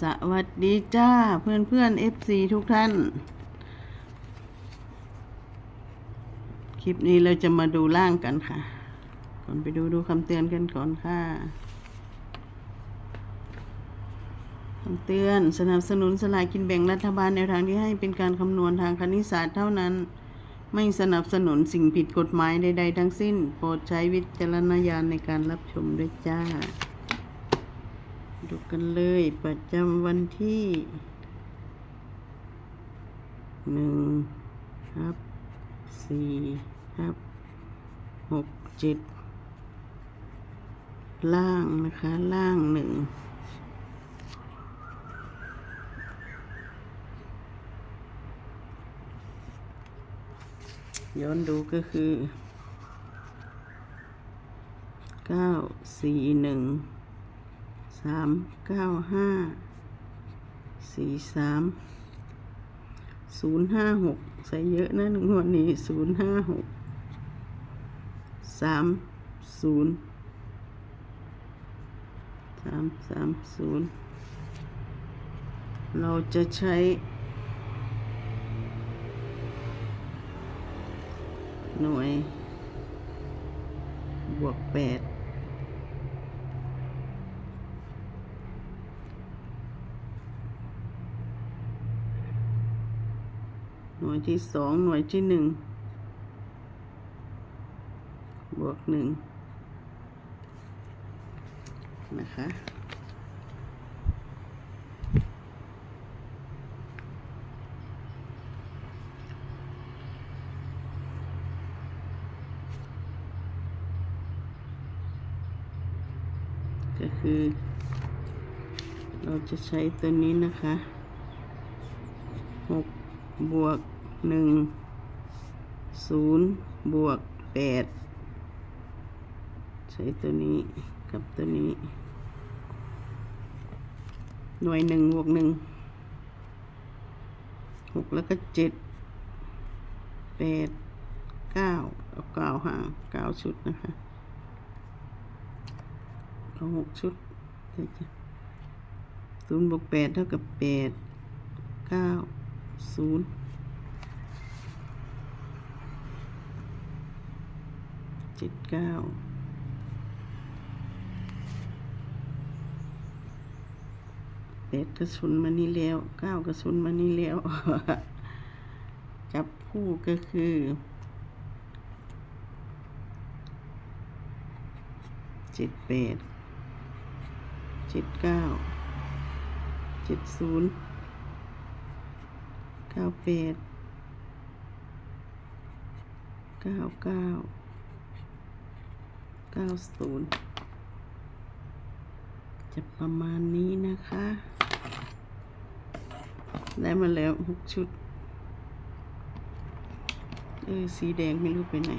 สวัสดีจ้าเพื่อนเพื่อนเอฟซีทุกท่าน คลิปนี้เราจะมาดูล่างกันค่ะ ก่อนไปดูดูคำเตือนกันก่อนค่ะคำเตือนสนับสนุนสลากกินแบ่งรัฐบาลแนวทางที่ให้เป็นการคำนวณทางคณิตศาสตร์เท่านั้น ไม่สนับสนุนสิ่งผิดกฎหมายใด ๆ ทั้งสิ้น โปรดใช้วิจารณญาณในการรับชมด้วยจ้า ดูกันเลยประจำวันที่หนึ่งครับสี่ครับหกเจ็ดล่างนะคะ ล่างหนึ่งย้อนดูก็คือเก้าสี่หนึ่ง สามเก้าห้าสี่สามศูนย์ห้าหกใส่เยอะนะหนึ่งวันนี้ศูนย์ห้าหกสามศูนย์สามสามศูนย์เราจะใช้หน่วย บวกแปด น่วยที่สองหน่วยที่หนึ่งบวกหนึ่งนะคะก็คือ เราจะใช้ตัวนี้นะคะหกบวก หนึ่งศูนย์บวกแปดใช้ตัวนี้กับตัวนี้ หน่วยหนึ่งบวกหนึ่งหกแล้วก็เจ็ดแปดเก้าเอาเก้าห่างเก้าชุดนะคะเอาหกชุดศูนย์บวกแปดเท่ากับแปดเก้าศูนย์ เจ็ดเก้าแปดกระสุนมานี่แล้วเก้ากระสุนมานี่แล้ว จับคู่ก็คือเจ็ดแปดเจ็ดเก้าเจ็ดศูนย์เก้าแปดเก้าเก้า เก้าศูนจะประมาณนี้นะคะ ได้มาแล้วหกชุด เออ สีแดงไม่รู้ไปไหน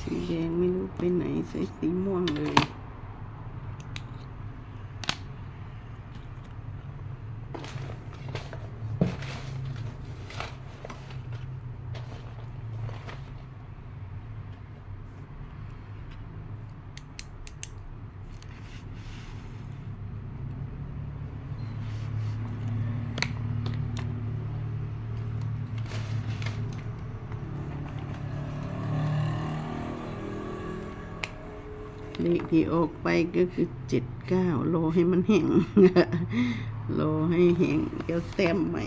สีแดงไม่รู้ไปไหน ใส่สีม่วงเลย เลขที่ออกไปก็คือเจ็ดเก้าโลให้มันแห้งโลให้แห้งเดี๋ยวแต้มใหม่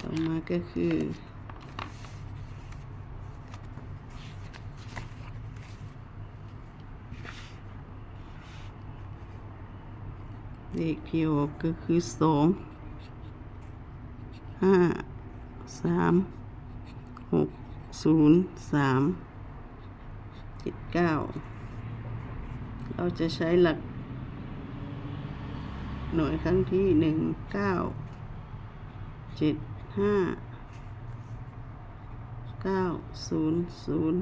ต่อมาก็คือเลขที่ออกก็คือสองห้าสามหกศูนย์สาม จ็ดเก้าเราจะใช้หลัก หน่วยครั้งที่หนึ่งเก้าเจ็ดห้าเก้าศูนย์ศูนย์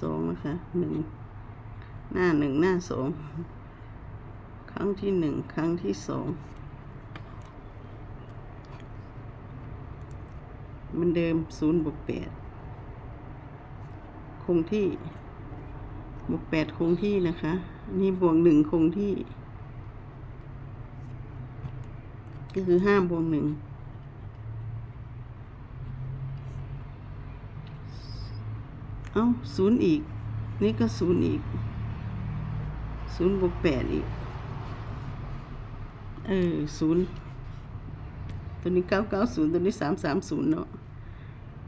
สองนะคะหนึ่งหน้าหนึ่งหน้าสองครั้งที่หนึ่งครั้งที่สองเหมันเดิมศูนย์บวกแปดคงที่ บวกแปดคงที่นะคะ นี่บวกหนึ่งคงที่ ก็คือห้าบวกหนึ่งเอ้าศูนย์อีก นี่ก็ศูนย์อีกศูนย์บวกแปดอีก เออศูนย์ตัวนี้เก้าเก้าศูนย์ตัวนี้สามสามศูนย์เนาะ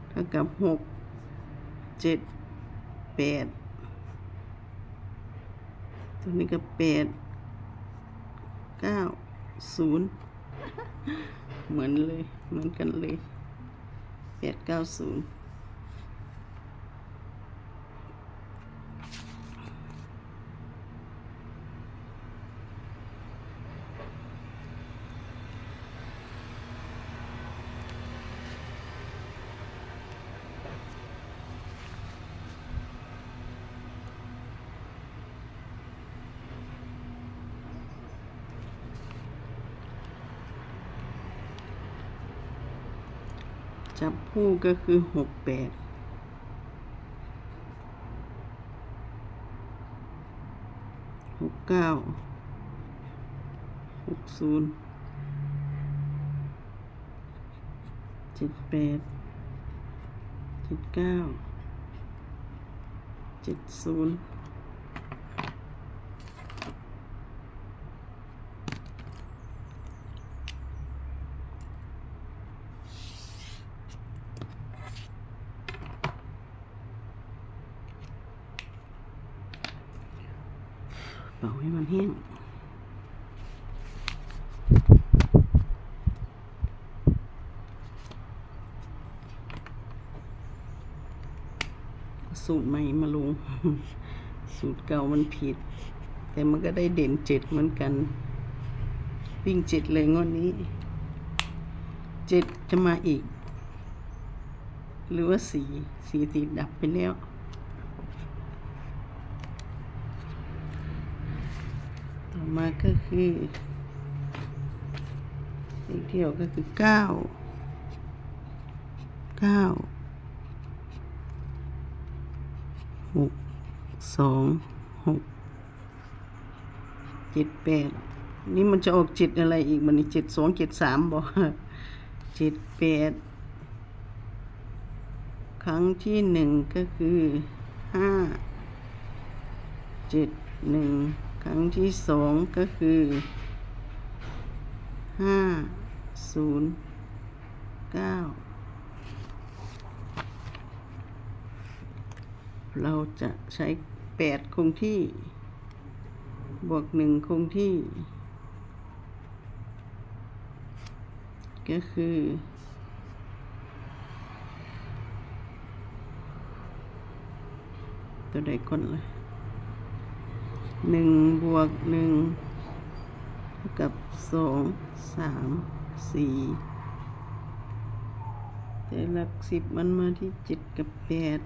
เท่ากับหกเจ็ดแปด ตัวนี้ก็แปดเก้าศูนย์เหมือนเลย เหมือนกันเลยแปดเก้าศูนย์ จับคู่ก็คือหกแปดหกเก้าหกศูนย์เจ็ดแปดเจ็ดเก้าเจ็ดศูนย์เป่าให้มันแห้ง สูตรใหม่มาลง สูตรเก่ามันผิด แต่มันก็ได้เด่นเจ็ดเหมือนกัน วิ่งเจ็ดเลยงวดนี้เจ็ดจะมาอีก หรือว่าสีสีติดดับไปแล้วต่อมาก็คือเลขเที่ยวก็คือเก้าเก้า หกสองหกเจ็ดแปดนี่มันจะออกเจ็ดอะไรอีกมันนี่เจ็ดสองเจ็ดสามบอกเจ็ดแปดครั้งที่หนึ่งก็คือห้าเจ็ดหนึ่งครั้งที่สองก็คือห้าศูนย์เก้า เราจะใช้แปดคงที่ บวกหนึ่งคงที่ ก็คือตัวใดก่อนเลยหนึ่งบวกหนึ่งกับสองสามสี่แต่หลักสิบมันมาที่เจ็ดกับแปด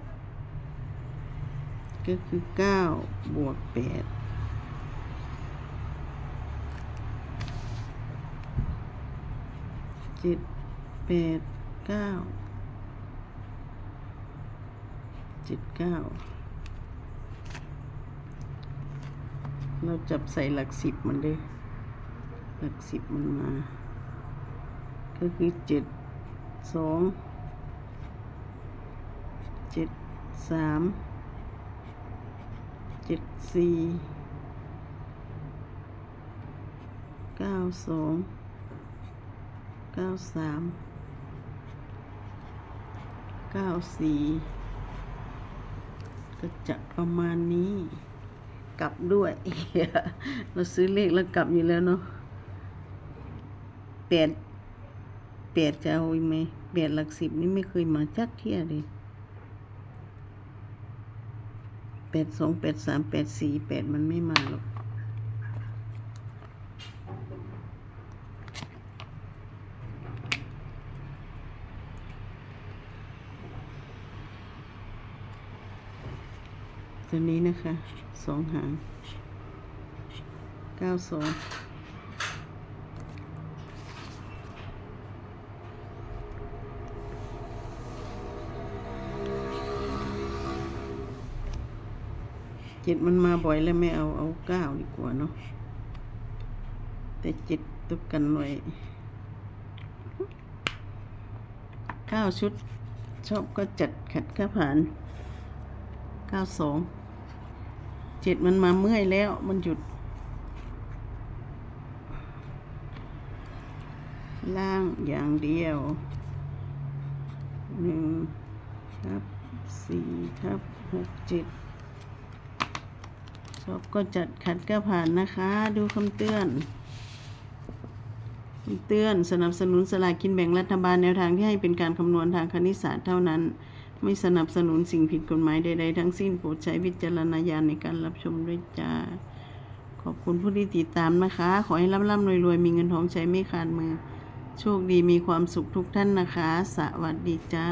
ก็คือเก้าบวกแปดเจ็ดแปดเก้าเจ็ดเก้าเราจับใส่หลักสิบมันเลยหลักสิบมันมา ก็คือเจ็ดสองเจ็ดสาม เจ็ดสี่เก้าสองเก้าสามเก้าสี่ก็จะประมาณนี้ กลับด้วย เราซื้อเลขแล้วกลับอยู่แล้วเนาะแปดแปดจะเอาอีกไหมแปดหลักสิบนี่ไม่เคยมาจักเที่ยเลย แปดสองแปดสามแปดสี่แปดมันไม่มาหรอกตัวนี้นะคะสองหางเก้าสอง เจ็ดมันมาบ่อยแล้วไม่เอาเอาเก้าดีกว่าเนาะแต่เจ็ดตุกกันไว้เก้าชุด ชอบก็จัดขัดก็ผ่านเก้าสองเจ็ดมันมาเมื่อยแล้วมันหยุด ล่างอย่างเดียวหนึ่งทับสี่ทับหกเจ็ด ชอบก็จัดขัดก็ผ่านนะคะ ดูคำเตือนคำเตือนสนับสนุนสลากกินแบ่งรัฐบาลแนวทางที่ให้เป็นการคำนวณทางคณิตศาสตร์เท่านั้น ไม่สนับสนุนสิ่งผิดกฎหมายใดๆทั้งสิ้นโปรดใช้วิจารณญาณในการรับชมด้วยจ้า ขอบคุณผู้ที่ติดตามนะคะ ขอให้ร่ำๆรวยๆมีเงินทองใช้ไม่ขาดมือ โชคดีมีความสุขทุกท่านนะคะ สวัสดีจ้า